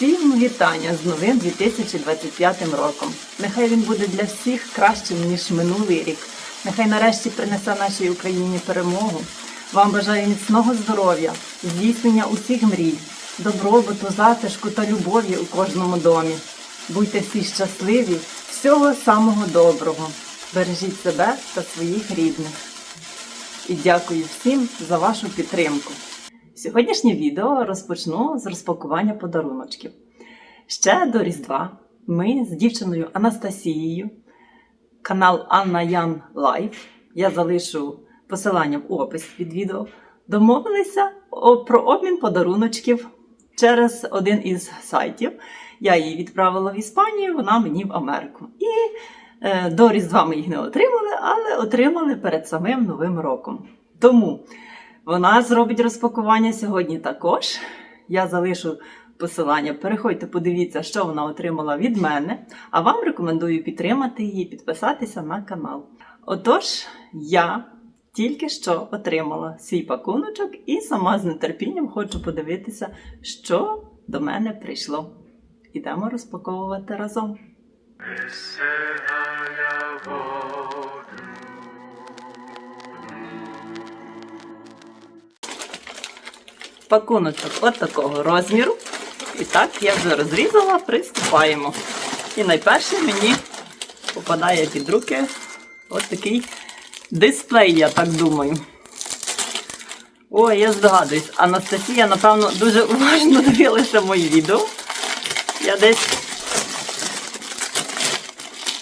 Всім вітання з новим 2025 роком. Нехай він буде для всіх кращим, ніж минулий рік. Нехай нарешті принесе нашій Україні перемогу. Вам бажаю міцного здоров'я, здійснення усіх мрій, добробуту, затишку та любові у кожному домі. Будьте всі щасливі, всього самого доброго. Бережіть себе та своїх рідних. І дякую всім за вашу підтримку. Сьогоднішнє відео розпочну з розпакування подаруночків. Ще до Різдва ми з дівчиною Анастасією, канал Анна Ян Лайф, я залишу посилання в опис під відео, домовилися про обмін подаруночків через один із сайтів. Я її відправила в Іспанію, вона мені в Америку. І е, до Різдва ми їх не отримали, але отримали перед самим Новим роком. Тому вона зробить розпакування сьогодні також. Я залишу посилання. Переходьте, подивіться, що вона отримала від мене. А вам рекомендую підтримати її, підписатися на канал. Отож, я тільки що отримала свій пакуночок і сама з нетерпінням хочу подивитися, що до мене прийшло. Ідемо розпаковувати разом. Пакуночок от такого розміру. І так я вже розрізала, приступаємо. І найперше мені попадає під руки от такий дисплей, я так думаю. О, я здогадуюсь, Анастасія, напевно, дуже уважно дивилася мої відео. Я десь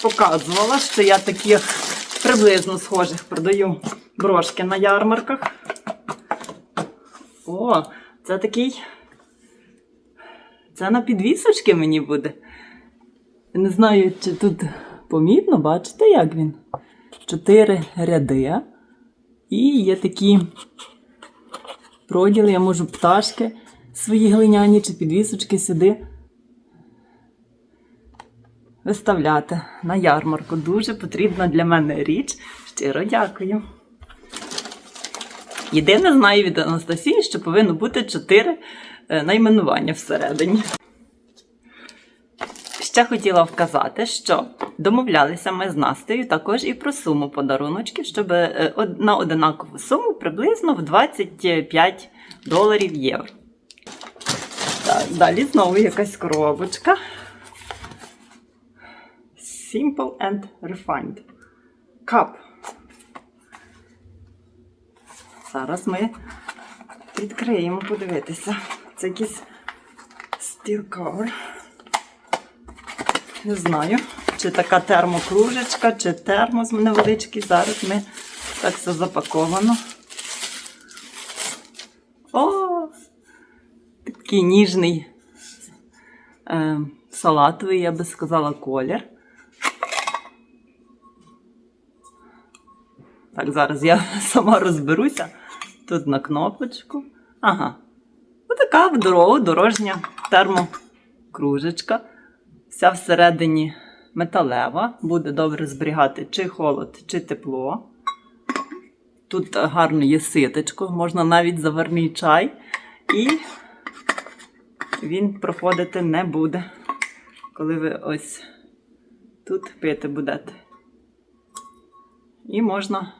показувала, що я таких приблизно схожих продаю брошки на ярмарках. О, це такий. Це на підвісочки мені буде. Не знаю, чи тут помітно, бачите, як він? Чотири ряди. І є такі проділи, я можу пташки свої глиняні чи підвісочки сюди виставляти на ярмарку. Дуже потрібна для мене річ. Щиро дякую. Єдине знаю від Анастасії, що повинно бути чотири е, найменування всередині. Ще хотіла вказати, що домовлялися ми з Настею також і про суму подаруночків, щоб е, на одинакову суму приблизно в 25 доларів євро. Так, далі знову якась коробочка. Simple and refined. Cup. Зараз ми відкриємо подивитися. Це якийсь steel cover. Не знаю, чи така термокружечка, чи термос невеличкий. Зараз ми так все запаковано. О! Такий ніжний е, салатовий, я би сказала, колір. Так, зараз я сама розберуся. Тут на кнопочку. Ага. Отака в дорогу дорожня термокружечка. Вся всередині металева. Буде добре зберігати чи холод, чи тепло. Тут гарно є ситочко, можна навіть заварний чай. І він проходити не буде, коли ви ось тут пити будете. І можна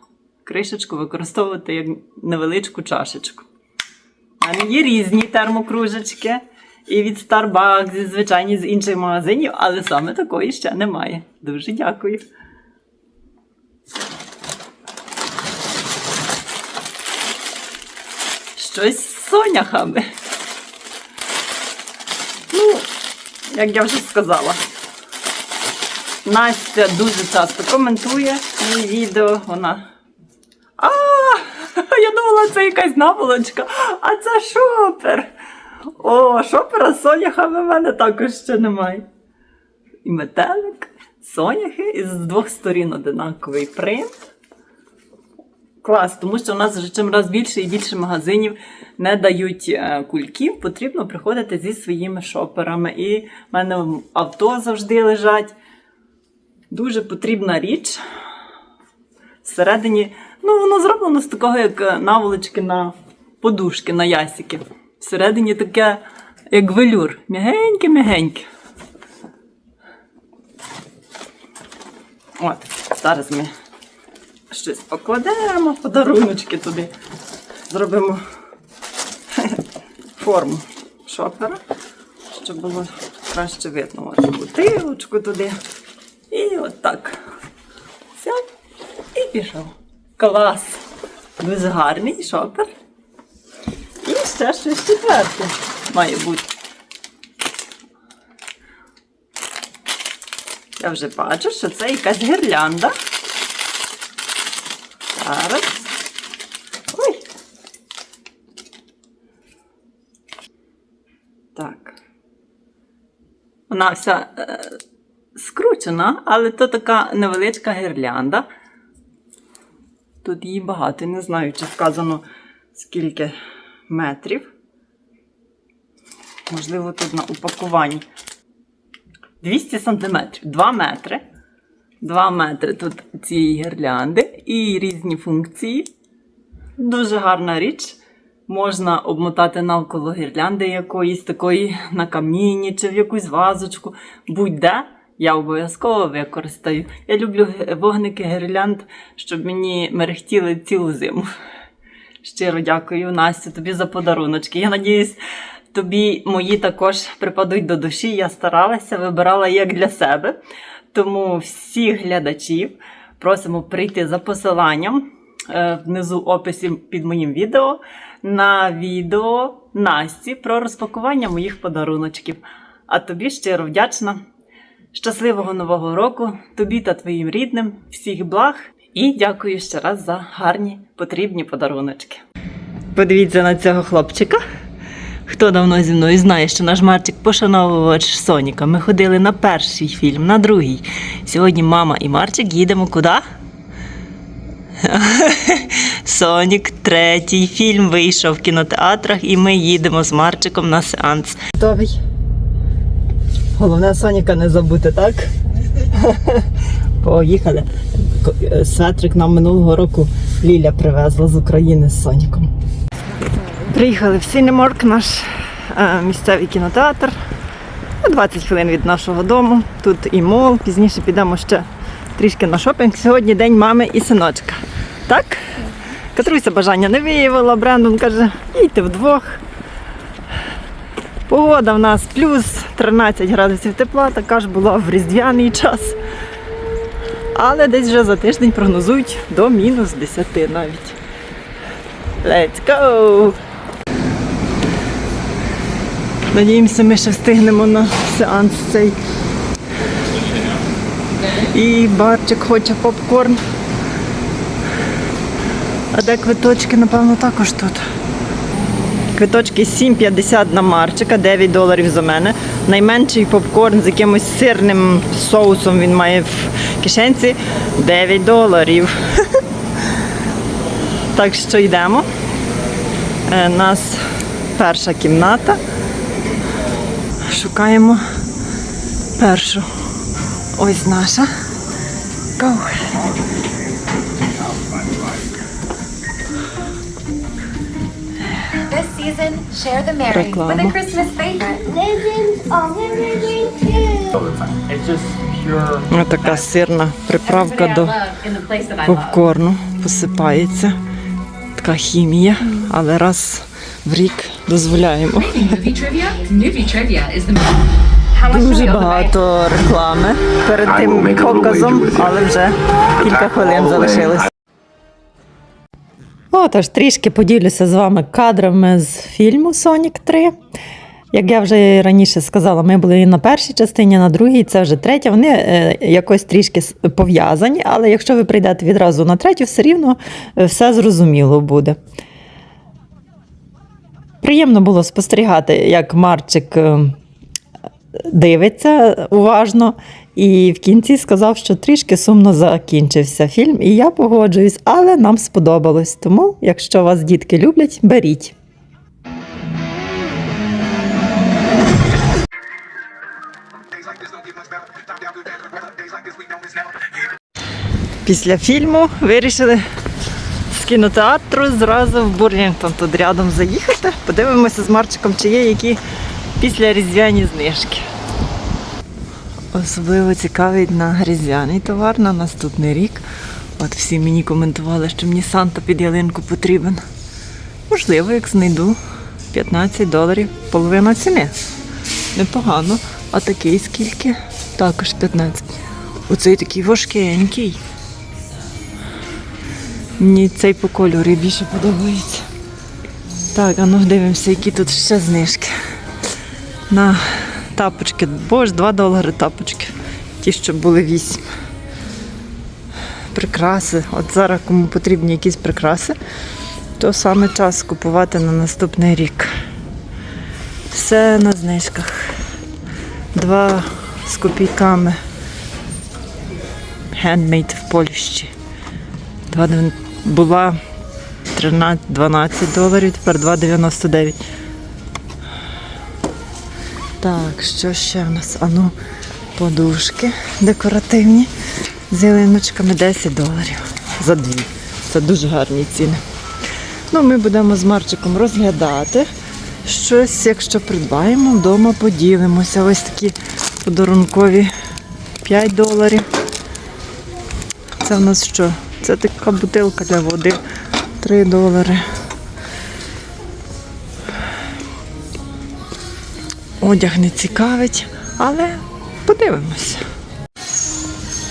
кришечку використовувати як невеличку чашечку. У мене є різні термокружечки. І від Starbucks, і звичайні з інших магазинів, але саме такої ще немає. Дуже дякую. Щось з соняхами. Ну, як я вже сказала, Настя дуже часто коментує мої відео. Вона. Я думала, це якась наволочка, а це шопер. О, шопера з соняхами в мене також ще немає. І метелик, соняхи, і з двох сторін одинаковий принт. Клас, тому що у нас вже чим раз більше і більше магазинів не дають е, кульків, потрібно приходити зі своїми шоперами. І в мене авто завжди лежать. Дуже потрібна річ. Всередині, ну, воно зроблено з такого, як е, наволочки на подушки, на ясики. Всередині таке як велюр. М'ягеньке-м'ягеньке. От, зараз ми щось покладемо, подаруночки туди. Зробимо форму шопера, щоб було краще видно. Ось бутилочку туди. І от. Все. І пішов. Клас. Дуже гарний шопер. І ще щось четверте має бути. Я вже бачу, що це якась гірлянда. Зараз. Ой. Так. Вона вся е, скручена, але то така невеличка гірлянда. Тут її багато, не знаю, чи вказано скільки метрів. Можливо, тут на упакуванні. 200 сантиметрів, 2 метри. 2 метри тут цієї гірлянди і різні функції. Дуже гарна річ. Можна обмотати навколо гірлянди якоїсь такої на каміні чи в якусь вазочку. Будь-де. Я обов'язково використаю. Я люблю вогники гірлянд, щоб мені мерехтіли цілу зиму. Щиро дякую, Настю, тобі за подаруночки. Я надіюсь, тобі мої також припадуть до душі. Я старалася, вибирала як для себе. Тому всіх глядачів просимо прийти за посиланням е, внизу описі під моїм відео на відео Насті про розпакування моїх подаруночків. А тобі щиро вдячна. Щасливого нового року тобі та твоїм рідним, всіх благ і дякую ще раз за гарні потрібні подаруночки. Подивіться на цього хлопчика. Хто давно зі мною знає, що наш Марчик пошановувач Соніка. Ми ходили на перший фільм, на другий. Сьогодні мама і Марчик їдемо куди? Сонік, третій фільм вийшов в кінотеатрах, і ми їдемо з Марчиком на сеанс. Готовий. Головне Соніка не забути, так? Поїхали. Е, Светрик нам минулого року Ліля привезла з України з Соніком. Приїхали в Сінеморк, наш е, місцевий кінотеатр. 20 хвилин від нашого дому. Тут і мол. Пізніше підемо ще трішки на шопінг. Сьогодні день мами і синочка. Так? Катруся бажання не виявила. Брендон каже, їдьте вдвох. Погода в нас плюс 13 градусів тепла, така ж була в різдвяний час. Але десь вже за тиждень прогнозують до мінус 10 навіть. Let's go! Надіємося, ми ще встигнемо на сеанс цей. І барчик хоче попкорн. А де квиточки, напевно, також тут. Квиточки 7,50 на Марчика, 9 доларів за мене. Найменший попкорн з якимось сирним соусом він має в кишенці 9 доларів. Так що йдемо. Е, Нас перша кімната. Шукаємо першу. Ось наша. Go. Pure. Ось така сирна приправка до попкорну. Посипається. Така хімія, але раз в рік дозволяємо. Дуже багато реклами перед тим показом, але вже кілька хвилин залишилось. Отож, трішки поділюся з вами кадрами з фільму Сонік 3. Як я вже раніше сказала, ми були і на першій частині, на другій, це вже третя. Вони е, якось трішки пов'язані, але якщо ви прийдете відразу на третю, все рівно е, все зрозуміло буде. Приємно було спостерігати, як Марчик е, дивиться уважно, і в кінці сказав, що трішки сумно закінчився фільм, і я погоджуюсь, але нам сподобалось. Тому, якщо вас дітки люблять, беріть. Після фільму вирішили з кінотеатру зразу в Бурлінгтон тут рядом заїхати. Подивимося з Марчиком, чи є які після різдвяні знижки. Особливо цікавий на різдвяний товар на наступний рік. От всі мені коментували, що мені Санта під ялинку потрібен. Можливо, як знайду 15 доларів, половина ціни. Непогано. А такий скільки? Також 15. Оцей такий важкенький. Мені цей по кольору більше подобається. Так, а ну дивимося, які тут ще знижки. На тапочки. Боже, 2 долари тапочки. Ті, що були 8. Прикраси. От зараз кому потрібні якісь прикраси, то саме час купувати на наступний рік. Все на знижках. Два з копійками. Handmade в Польщі. Була 13-12 доларів, тепер 2,99. Так, що ще в нас? Ану, подушки декоративні з ялиночками 10 доларів за дві. Це дуже гарні ціни. Ну, ми будемо з Марчиком розглядати щось, якщо придбаємо, вдома поділимося. Ось такі подарункові 5 доларів. Це в нас що? Це така бутилка для води 3 долари. Одяг не цікавить, але подивимося.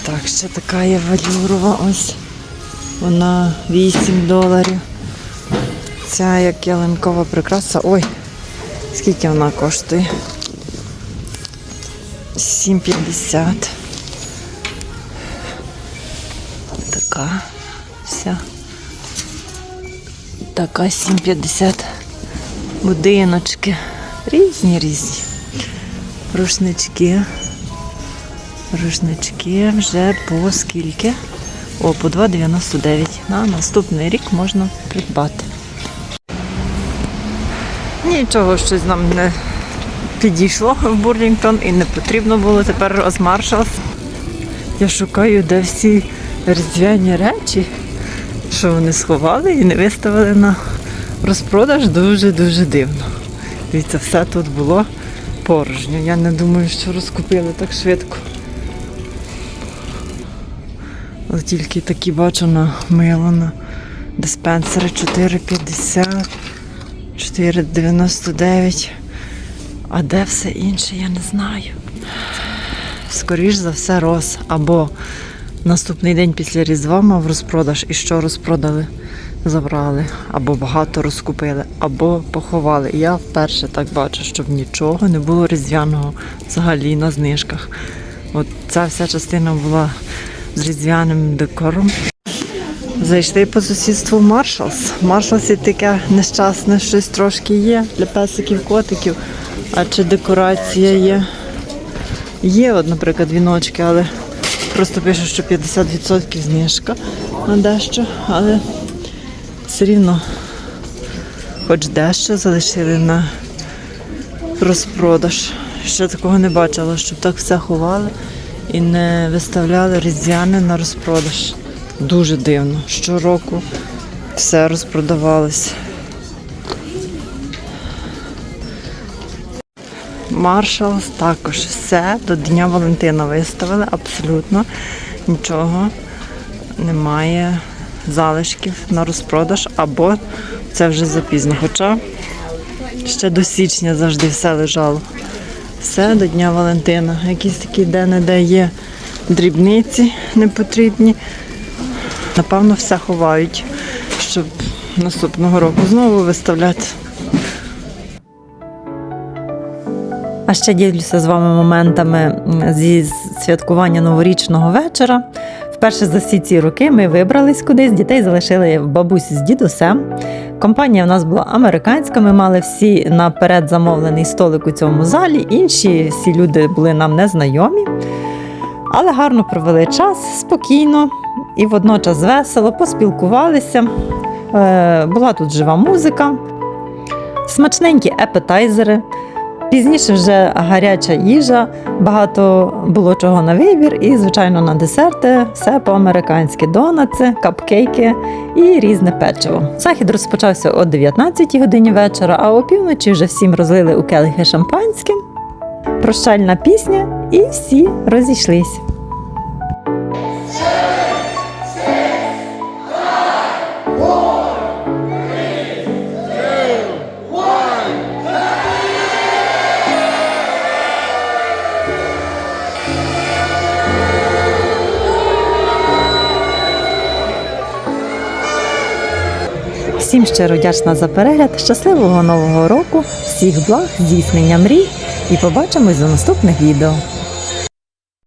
Так, ще така є валюрова ось. Вона 8 доларів. Ця як ялинкова прикраса. Ой, скільки вона коштує? 7,50. Така вся. Така 7,50. Будиночки. Різні різні. Рушнички. Рушнички вже по скільки? О, по 2,99. На наступний рік можна придбати. Нічого щось нам не підійшло в Бурлінгтон і не потрібно було тепер розмаршалс. Я шукаю, де всі різдвяні речі, що вони сховали і не виставили на розпродаж дуже-дуже дивно. Дивіться, все тут було порожньо. Я не думаю, що розкупили так швидко. От тільки такі бачу на мило на диспенсери 4,50, 4,99. А де все інше, я не знаю. Скоріш за все, роз. Або наступний день після Різдва мав розпродаж і що розпродали, забрали, або багато розкупили, або поховали. Я вперше так бачу, щоб нічого не було різдвяного взагалі на знижках. От ця вся частина була з різдвяним декором. Зайшли по сусідству Маршалс. В Маршалсі таке нещасне щось трошки є для песиків, котиків. А чи декорація є? Є, от, наприклад, віночки, але просто пише, що 50% знижка на дещо, але все рівно, хоч дещо залишили на розпродаж. Ще такого не бачила, щоб так все ховали і не виставляли різдвяне на розпродаж. Дуже дивно. Щороку все розпродавалося. Маршалс також все до Дня Валентина виставили, абсолютно нічого немає залишків на розпродаж, або це вже запізно. Хоча ще до січня завжди все лежало. Все до Дня Валентина. Якісь такі де-не-де є дрібниці непотрібні. Напевно, все ховають, щоб наступного року знову виставляти. А ще ділюся з вами моментами зі святкування новорічного вечора. Вперше за всі ці роки ми вибрались кудись, дітей залишили бабусі з дідусем. Компанія в нас була американська, ми мали всі наперед замовлений столик у цьому залі. Інші всі люди були нам незнайомі. Але гарно провели час, спокійно і водночас весело, поспілкувалися. Е, була тут жива музика, смачненькі епетайзери. Пізніше вже гаряча їжа, багато було чого на вибір, і, звичайно, на десерти все по-американськи: донатси, капкейки і різне печиво. Захід розпочався о 19 годині вечора, а опівночі вже всім розлили у келихи шампанське, Прощальна пісня, і всі розійшлись. Всім щиро вдячна за перегляд, щасливого нового року, всіх благ, здійснення мрій. І побачимось у наступних відео.